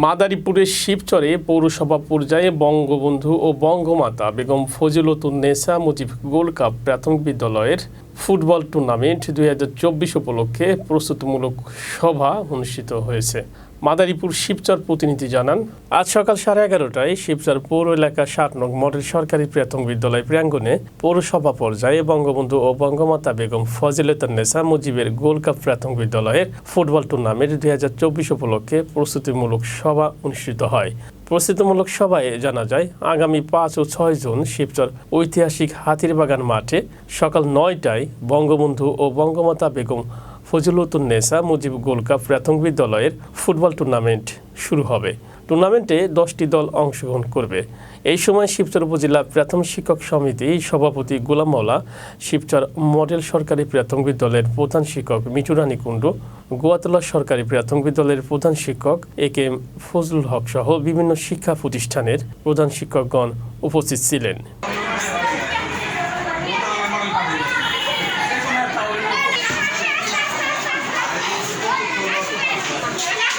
মাদারীপুরের শিবচরে পৌরসভা পর্যায়ে বঙ্গবন্ধু ও বঙ্গমাতা বেগম ফজিলতুন্নেসা মুজিব গোল্ড কাপ প্রাথমিক বিদ্যালয়ের ফুটবল টুর্নামেন্ট দুই হাজার চব্বিশ উপলক্ষে প্রস্তুতিমূলক সভা অনুষ্ঠিত হয়েছে। মাদারীপুর শিবচর প্রতিনিধি জানান, আজ সকাল সাড়ে এগারোটায় শিবচর পৌর এলাকা ষাট নং মডেল সরকারি প্রাথমিক বিদ্যালয় প্রাঙ্গণে পৌরসভা পর্যায়ে বঙ্গবন্ধু ও বঙ্গমাতা বেগম ফজিলতুন্নেসা মুজিবের গোল্ড কাপ প্রাথমিক বিদ্যালয়ের ফুটবল টুর্নামেন্ট দুই হাজার চব্বিশ উপলক্ষে প্রস্তুতিমূলক সভা অনুষ্ঠিত হয়। প্রস্তুতিমূলক সভায় জানা যায়, আগামী পাঁচ ও ছয় জুন শিবচর ঐতিহাসিক হাতিরবাগান মাঠে সকাল নয়টায় বঙ্গবন্ধু ও বঙ্গমাতা বেগম ফজিলতুন্নেসা মুজিব গোল্ড কাপ প্রাথমিক বিদ্যালয়ের ফুটবল টুর্নামেন্ট শুরু হবে। টুর্নামেন্টে দশটি দল অংশগ্রহণ করবে। এই সময় শিবচর উপজেলা প্রাথমিক শিক্ষক সমিতি সভাপতি গোলাম মাওলা, শিবচর মডেল সরকারি প্রাথমিক বিদ্যালয়ের প্রধান শিক্ষক মিঠুরানী কুণ্ডু গোয়াতলা সরকারি প্রাথমিক বিদ্যালয়ের প্রধান শিক্ষক এ কে এম ফজলুল হক সহ বিভিন্ন শিক্ষা প্রতিষ্ঠানের প্রধান শিক্ষকগণ উপস্থিত ছিলেন। Thank